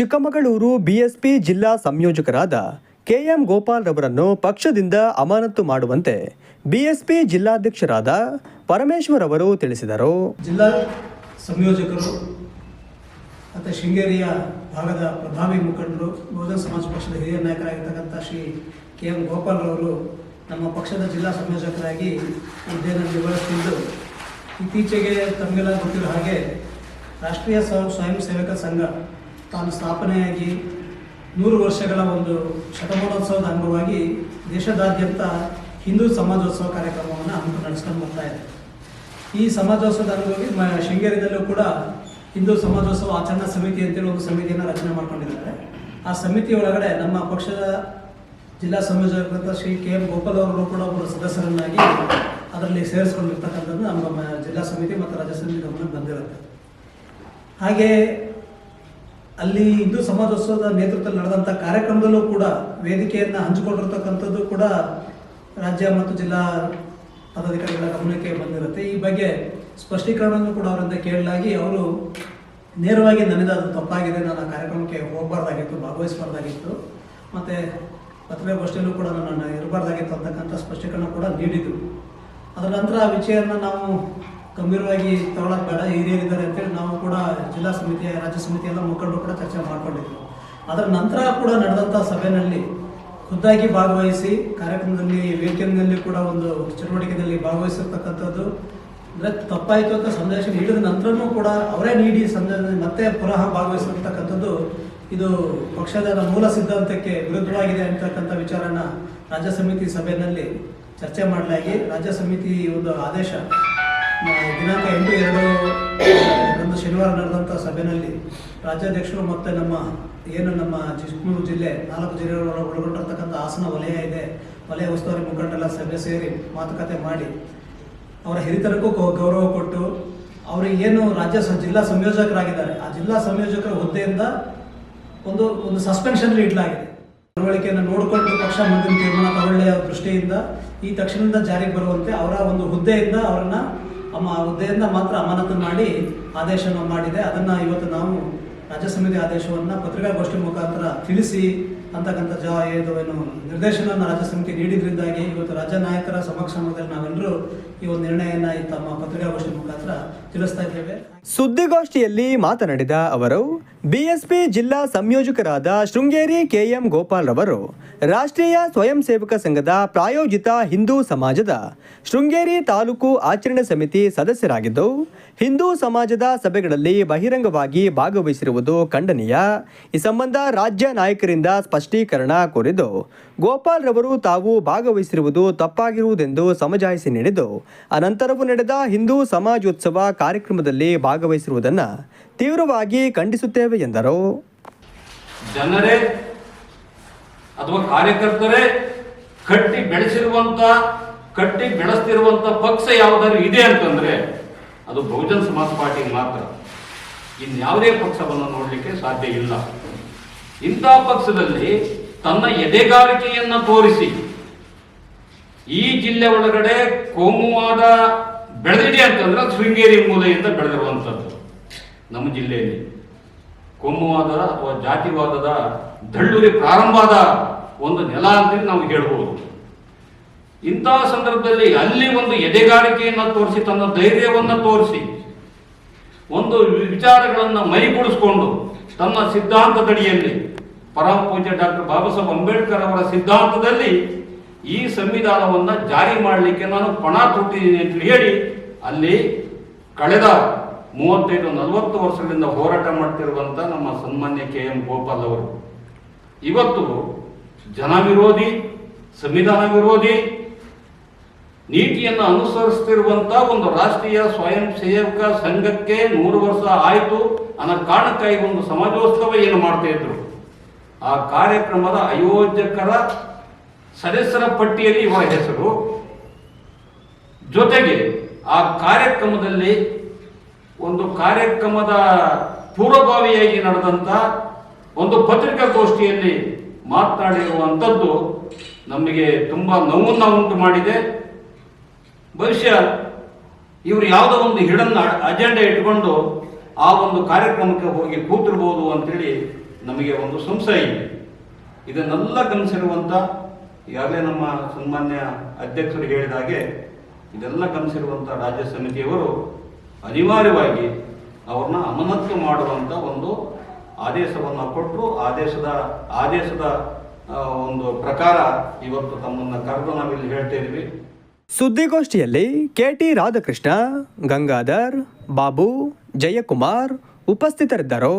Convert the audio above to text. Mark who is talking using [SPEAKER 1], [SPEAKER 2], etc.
[SPEAKER 1] Chikkamagaluru BSP ಜಿಲ್ಲಾ ಸಂಯೋಜಕರಾದ KM Gopal ರವರನ್ನು ಪಕ್ಷದಿಂದ ಅಮಾನತು ಮಾಡುವಂತೆ ಬಿಎಸ್ಪಿ ಜಿಲ್ಲಾಧ್ಯಕ್ಷರಾದ ಪರಮೇಶ್ವರ್ ಅವರು ತಿಳಿಸಿದರು.
[SPEAKER 2] ಜಿಲ್ಲಾ ಸಂಯೋಜಕರು ಮತ್ತು ಶೃಂಗೇರಿಯ ಭಾಗದ ಪ್ರಭಾವಿ ಮುಖಂಡರು, ಬಹುಜನ ಸಮಾಜ ಪಕ್ಷದ ಹಿರಿಯ ನಾಯಕರಾಗಿರ್ತಕ್ಕಂಥ ಶ್ರೀ ಕೆ ಎಂ ಗೋಪಾಲ್ ಅವರು ನಮ್ಮ ಪಕ್ಷದ ಜಿಲ್ಲಾ ಸಂಯೋಜಕರಾಗಿ ಹುದ್ದೆಯನ್ನು ನಿರ್ವಹಿಸುತ್ತಿದ್ದು ಇತ್ತೀಚೆಗೆ ತಮಗೆಲ್ಲ ಗೊತ್ತಿರೋ ಹಾಗೆ ರಾಷ್ಟ್ರೀಯ ಸ್ವ- ಸ್ವಯಂ ಸೇವಕ ಸಂಘ ತಾನು ಸ್ಥಾಪನೆಯಾಗಿ ನೂರು ವರ್ಷಗಳ ಒಂದು ಶತಮಾನೋತ್ಸವದ ಅಂಗವಾಗಿ ದೇಶದಾದ್ಯಂತ ಹಿಂದೂ ಸಮಾಜೋತ್ಸವ ಕಾರ್ಯಕ್ರಮವನ್ನು ಹಮ್ಮಿಕೊಂಡು ನಡೆಸ್ಕೊಂಡು ಬರ್ತಾ ಇದೆ. ಈ ಸಮಾಜೋತ್ಸವದ ಅಂಗವಾಗಿ ಮ- ಶೃಂಗೇರಿಯಲ್ಲೂ ಕೂಡ ಹಿಂದೂ ಸಮಾಜೋತ್ಸವ ಆಚರಣಾ ಸಮಿತಿ ಅಂತೇಳಿ ಒಂದು ಸಮಿತಿಯನ್ನು ರಚನೆ ಮಾಡ್ಕೊಂಡಿದ್ದಾರೆ. ಆ ಸಮಿತಿ ಒಳಗಡೆ ನಮ್ಮ ಪಕ್ಷದ ಜಿಲ್ಲಾ ಸಂಯೋಜಕರಂತ ಶ್ರೀ ಕೆ ಎಂ ಗೋಪಾಲ್ ಅವರು ಕೂಡ ಒಬ್ಬರು ಸದಸ್ಯರನ್ನಾಗಿ ಅದರಲ್ಲಿ ಸೇರಿಸ್ಕೊಂಡಿರ್ತಕ್ಕಂಥದ್ದು ನಮ್ಮ ಜಿಲ್ಲಾ ಸಮಿತಿ ಮತ್ತು ರಾಜ್ಯ ಸಮಿತಿ ಗಮನಕ್ಕೆ ಬಂದಿರುತ್ತೆ. ಹಾಗೆ ಅಲ್ಲಿ ಹಿಂದೂ ಸಮಾಜೋತ್ಸವದ ನೇತೃತ್ವದಲ್ಲಿ ನಡೆದಂಥ ಕಾರ್ಯಕ್ರಮದಲ್ಲೂ ಕೂಡ ವೇದಿಕೆಯನ್ನು ಹಂಚಿಕೊಂಡಿರ್ತಕ್ಕಂಥದ್ದು ಕೂಡ ರಾಜ್ಯ ಮತ್ತು ಜಿಲ್ಲಾ ಪದಾಧಿಕಾರಿಗಳ ಗಮನಕ್ಕೆ ಬಂದಿರುತ್ತೆ. ಈ ಬಗ್ಗೆ ಸ್ಪಷ್ಟೀಕರಣವನ್ನು ಕೂಡ ಅವರಿಂದ ಕೇಳಲಾಗಿ ಅವರು ನೇರವಾಗಿ ನನ್ನಿಂದ ಅದು ತಪ್ಪಾಗಿದೆ, ನಾನು ಆ ಕಾರ್ಯಕ್ರಮಕ್ಕೆ ಹೋಗಬಾರ್ದಾಗಿತ್ತು, ಭಾಗವಹಿಸಬಾರ್ದಾಗಿತ್ತು. ಮತ್ತು ಪತ್ರಿಕಾಗೋಷ್ಠಿಯಲ್ಲೂ ಕೂಡ ನಾನು ಇರಬಾರ್ದಾಗಿತ್ತು ಅಂತಕ್ಕಂಥ ಸ್ಪಷ್ಟೀಕರಣ ಕೂಡ ನೀಡಿದರು. ಅದರ ನಂತರ ಆ ವಿಷಯವನ್ನು ನಾವು ಗಂಭೀರವಾಗಿ ತಗೊಳಕ್ ಬೇಡ ಹಿರಿಯರಿದ್ದಾರೆ ಅಂತೇಳಿ ನಾವು ಕೂಡ ಜಿಲ್ಲಾ ಸಮಿತಿ, ರಾಜ್ಯ ಸಮಿತಿ ಎಲ್ಲ ಮುಖಂಡರು ಕೂಡ ಚರ್ಚೆ ಮಾಡಿಕೊಂಡಿದ್ವಿ. ಅದರ ನಂತರ ಕೂಡ ನಡೆದಂಥ ಸಭೆಯಲ್ಲಿ ಖುದ್ದಾಗಿ ಭಾಗವಹಿಸಿ, ಕಾರ್ಯಕ್ರಮದಲ್ಲಿ ವೇಕೆಂಡ್ನಲ್ಲಿ ಕೂಡ ಒಂದು ಚಟುವಟಿಕೆಯಲ್ಲಿ ಭಾಗವಹಿಸಿರ್ತಕ್ಕಂಥದ್ದು. ಅಂದರೆ ತಪ್ಪಾಯಿತು ಅಂತ ಸಂದೇಶ ನೀಡಿದ ನಂತರನೂ ಕೂಡ ಅವರೇ ನೀಡಿ ಸಂದೇಶ ಮತ್ತೆ ಪುನಃ ಭಾಗವಹಿಸಿರ್ತಕ್ಕಂಥದ್ದು ಇದು ಪಕ್ಷದ ಮೂಲ ಸಿದ್ಧಾಂತಕ್ಕೆ ವಿರುದ್ಧವಾಗಿದೆ ಅಂತಕ್ಕಂಥ ವಿಚಾರನ ರಾಜ್ಯ ಸಮಿತಿ ಸಭೆಯಲ್ಲಿ ಚರ್ಚೆ ಮಾಡಲಾಗಿ, ರಾಜ್ಯ ಸಮಿತಿ ಒಂದು ಆದೇಶ ದಿನಾಂಕ ಎಂಟು ಎರಡು, ಒಂದು ಶನಿವಾರ ನಡೆದಂಥ ಸಭೆಯಲ್ಲಿ ರಾಜ್ಯಾಧ್ಯಕ್ಷರು ಮತ್ತು ನಮ್ಮ, ಏನು ನಮ್ಮ ಚಿಕ್ಕಮಗಳೂರು ಜಿಲ್ಲೆ, ನಾಲ್ಕು ಜಿಲ್ಲೆಗಳ ಒಳಗೊಂಡಿರ್ತಕ್ಕಂಥ ಹಾಸನ ವಲಯ ಇದೆ. ವಲಯ ಉಸ್ತುವಾರಿ ಮುಖಂಡರೆಲ್ಲ ಸಭೆ ಸೇರಿ ಮಾತುಕತೆ ಮಾಡಿ, ಅವರ ಹಿರಿತನಕ್ಕೂ ಗೌರವ ಕೊಟ್ಟು ಅವರಿಗೆ ಏನು ರಾಜ್ಯ ಜಿಲ್ಲಾ ಸಂಯೋಜಕರಾಗಿದ್ದಾರೆ. ಆ ಜಿಲ್ಲಾ ಸಂಯೋಜಕರ ಹುದ್ದೆಯಿಂದ ಒಂದು ಒಂದು ಸಸ್ಪೆನ್ಷನ್ ಇಡಲಾಗಿದೆ. ನಡವಳಿಕೆಯನ್ನು ನೋಡಿಕೊಂಡು ಪಕ್ಷ ಮುಂದಿನ ತೀರ್ಮಾನ ತಗೊಳ್ಳೆಯ ದೃಷ್ಟಿಯಿಂದ ಈ ತಕ್ಷಣದಿಂದ ಜಾರಿಗೆ ಬರುವಂತೆ ಅವರ ಒಂದು ಹುದ್ದೆಯಿಂದ ಅವರನ್ನ ಅಮ್ಮ ಹುದ್ದೆಯಿಂದ ಮಾತ್ರ ಅಮಾನತು ಮಾಡಿ ಆದೇಶವನ್ನು ಮಾಡಿದೆ. ಅದನ್ನು ಇವತ್ತು ನಾವು ರಾಜ್ಯ ಸಮಿತಿ ಆದೇಶವನ್ನು ಪತ್ರಿಕಾಗೋಷ್ಠಿ ಮುಖಾಂತರ ತಿಳಿಸಿ ಅಂತಕ್ಕಂಥ ಜ ಇದು ಏನು ನಿರ್ದೇಶನವನ್ನು ರಾಜ್ಯ ಸಮಿತಿ ನೀಡಿದ್ರಿಂದಾಗಿ ಇವತ್ತು ರಾಜ್ಯ ನಾಯಕರ ಸಮಕ್ಷಮದಲ್ಲಿ ನಾವೆಲ್ಲರೂ ಈ ಒಂದು ನಿರ್ಣಯನ ಈ ತಮ್ಮ ಪತ್ರಿಕಾಗೋಷ್ಠಿ ಮುಖಾಂತರ ತಿಳಿಸ್ತಾ ಇದ್ದೇವೆ.
[SPEAKER 1] ಸುದ್ದಿಗೋಷ್ಠಿಯಲ್ಲಿ ಮಾತನಾಡಿದ ಅವರು, ಬಿಎಸ್ಪಿ ಜಿಲ್ಲಾ ಸಂಯೋಜಕರಾದ ಶೃಂಗೇರಿ ಕೆಎಂ ಗೋಪಾಲ್ ರವರು, ರಾಷ್ಟ್ರೀಯ ಸ್ವಯಂ ಸೇವಕ ಸಂಘದ ಪ್ರಾಯೋಜಿತ ಹಿಂದೂ ಸಮಾಜದ ಶೃಂಗೇರಿ ತಾಲೂಕು ಆಚರಣೆ ಸಮಿತಿ ಸದಸ್ಯರಾಗಿದ್ದು ಹಿಂದೂ ಸಮಾಜದ ಸಭೆಗಳಲ್ಲಿ ಬಹಿರಂಗವಾಗಿ ಭಾಗವಹಿಸಿರುವುದು ಖಂಡನೀಯ. ಈ ಸಂಬಂಧ ರಾಜ್ಯ ನಾಯಕರಿಂದ ಸ್ಪಷ್ಟೀಕರಣ ಕೋರಿದ್ದು, ಗೋಪಾಲ್ ರವರು ತಾವು ಭಾಗವಹಿಸಿರುವುದು ತಪ್ಪಾಗಿರುವುದೆಂದು ಸಮಜಾಯಿಸಿ ನೀಡಿದ್ದು, ಅನಂತರವೂ ನಡೆದ ಹಿಂದೂ ಸಮಾಜೋತ್ಸವ ಕಾರ್ಯಕ್ರಮದಲ್ಲಿ ಭಾಗವಹಿಸಿರುವುದನ್ನು ತೀವ್ರವಾಗಿ ಖಂಡಿಸುತ್ತೇವೆ ಎಂದರು.
[SPEAKER 3] ಜನರೇ, ಅಥವಾ ಕಾರ್ಯಕರ್ತರೇ, ಕಟ್ಟಿ ಬೆಳೆಸಿರುವಂತ, ಕಟ್ಟಿ ಬೆಳೆಸ್ತಿರುವಂತ ಪಕ್ಷ ಯಾವುದಾದ್ರು ಇದೆ ಅಂತಂದ್ರೆ ಅದು ಬಹುಜನ್ ಸಮಾಜ್ ಪಾರ್ಟಿ ಮಾತ್ರ. ಇನ್ಯಾವುದೇ ಪಕ್ಷವನ್ನು ನೋಡಲಿಕ್ಕೆ ಸಾಧ್ಯ ಇಲ್ಲ. ಇಂಥ ಪಕ್ಷದಲ್ಲಿ ತನ್ನ ಎದೆಗಾರಿಕೆಯನ್ನು ತೋರಿಸಿ, ಈ ಜಿಲ್ಲೆ ಒಳಗಡೆ ಕೋಮುವಾದ ಬೆಳೆದಿದೆ ಅಂತಂದ್ರೆ ಶೃಂಗೇರಿ ಮೂಲೆಯಿಂದ ಬೆಳೆದಿರುವಂಥದ್ದು ನಮ್ಮ ಜಿಲ್ಲೆಯಲ್ಲಿ. ಕೋಮುವಾದ ಅಥವಾ ಜಾತಿವಾದದ ದಳ್ಳುರಿ ಪ್ರಾರಂಭವಾದ ಒಂದು ನೆಲ ಅಂತ ನಾವು ಹೇಳ್ಬೋದು. ಇಂತಹ ಸಂದರ್ಭದಲ್ಲಿ ಅಲ್ಲಿ ಒಂದು ಎದೆಗಾರಿಕೆಯನ್ನು ತೋರಿಸಿ, ತನ್ನ ಧೈರ್ಯವನ್ನು ತೋರಿಸಿ, ಒಂದು ವಿಚಾರಗಳನ್ನು ಮೈಗೂಡಿಸ್ಕೊಂಡು ತನ್ನ ಸಿದ್ಧಾಂತದಡಿಯಲ್ಲಿ, ಪರಮ ಪೂಜ್ಯ ಡಾಕ್ಟರ್ ಬಾಬಾ ಸಾಹೇಬ್ ಅಂಬೇಡ್ಕರ್ ಅವರ ಸಿದ್ಧಾಂತದಲ್ಲಿ ಈ ಸಂವಿಧಾನವನ್ನು ಜಾರಿ ಮಾಡಲಿಕ್ಕೆ ನಾನು ಪಣ ತೊಟ್ಟಿದ್ದೀನಿ ಅಂತ ಹೇಳಿ, ಅಲ್ಲಿ ಕಳೆದ ಮೂವತ್ತೈದು, ನಲವತ್ತು ವರ್ಷಗಳಿಂದ ಹೋರಾಟ ಮಾಡ್ತಿರುವಂಥ ನಮ್ಮ ಸನ್ಮಾನ್ಯ ಕೆ ಎಂ ಗೋಪಾಲ್ ಅವರು. ಇವತ್ತು ಜನ ವಿರೋಧಿ, ಸಂವಿಧಾನ ವಿರೋಧಿ ನೀತಿಯನ್ನು ಅನುಸರಿಸ್ತಿರುವಂಥ ಒಂದು ರಾಷ್ಟ್ರೀಯ ಸ್ವಯಂ ಸೇವಕ ಸಂಘಕ್ಕೆ ನೂರು ವರ್ಷ ಆಯಿತು. ಅನ್ನೋ ಕಾರಣಕ್ಕಾಗಿ ಒಂದು ಸಮಾಜೋತ್ಸವ ಏನು ಮಾಡ್ತಾ ಇದ್ರು? ಆ ಕಾರ್ಯಕ್ರಮದ ಆಯೋಜಕರ ಸದಸ್ಯರ ಪಟ್ಟಿಯಲ್ಲಿ ಇವರ ಹೆಸರು. ಜೊತೆಗೆ ಆ ಕಾರ್ಯಕ್ರಮದಲ್ಲಿ ಒಂದು ಕಾರ್ಯಕ್ರಮದ ಪೂರ್ವಭಾವಿಯಾಗಿ ನಡೆದಂತ ಒಂದು ಪತ್ರಿಕಾಗೋಷ್ಠಿಯಲ್ಲಿ ಮಾತನಾಡಿರುವಂಥದ್ದು ನಮಗೆ ತುಂಬಾ ನೋವನ್ನ ಉಂಟು ಮಾಡಿದೆ. ಬಹುಶಃ ಇವರು ಯಾವುದೋ ಒಂದು ಹಿಡನ್ ಅಜೆಂಡಾ ಇಟ್ಕೊಂಡು ಆ ಒಂದು ಕಾರ್ಯಕ್ರಮಕ್ಕೆ ಹೋಗಿ ಕೂತಿರ್ಬೋದು ಅಂತೇಳಿ ನಮಗೆ ಒಂದು ಸಂಶಯ ಇದೆ. ಇದನ್ನೆಲ್ಲ ಗಮನಿಸಿರುವಂಥ ಈಗಾಗಲೇ ನಮ್ಮ ಸನ್ಮಾನ್ಯ ಅಧ್ಯಕ್ಷರು ಹೇಳಿದ ಹಾಗೆ ಇದೆಲ್ಲ ಗಮನಿಸಿರುವಂಥ ರಾಜ್ಯ ಸಮಿತಿಯವರು ಅನಿವಾರ್ಯವಾಗಿ ಅವ್ರನ್ನ ಅಮಾನತ್ತು ಮಾಡುವಂಥ ಒಂದು ಆದೇಶವನ್ನು ಕೊಟ್ಟರು ಆದೇಶದ ಆದೇಶದ ಒಂದು ಪ್ರಕಾರ ಇವತ್ತು ತಮ್ಮನ್ನು ಕರೆದು ನಾವಿಲ್ಲಿ ಹೇಳ್ತಾ ಇದ್ವಿ
[SPEAKER 1] ಸುದ್ದಿಗೋಷ್ಠಿಯಲ್ಲಿ ಕೆಟಿ ರಾಧಾಕೃಷ್ಣ ಗಂಗಾಧರ್ ಬಾಬು ಜಯಕುಮಾರ್ ಉಪಸ್ಥಿತರಿದ್ದರು.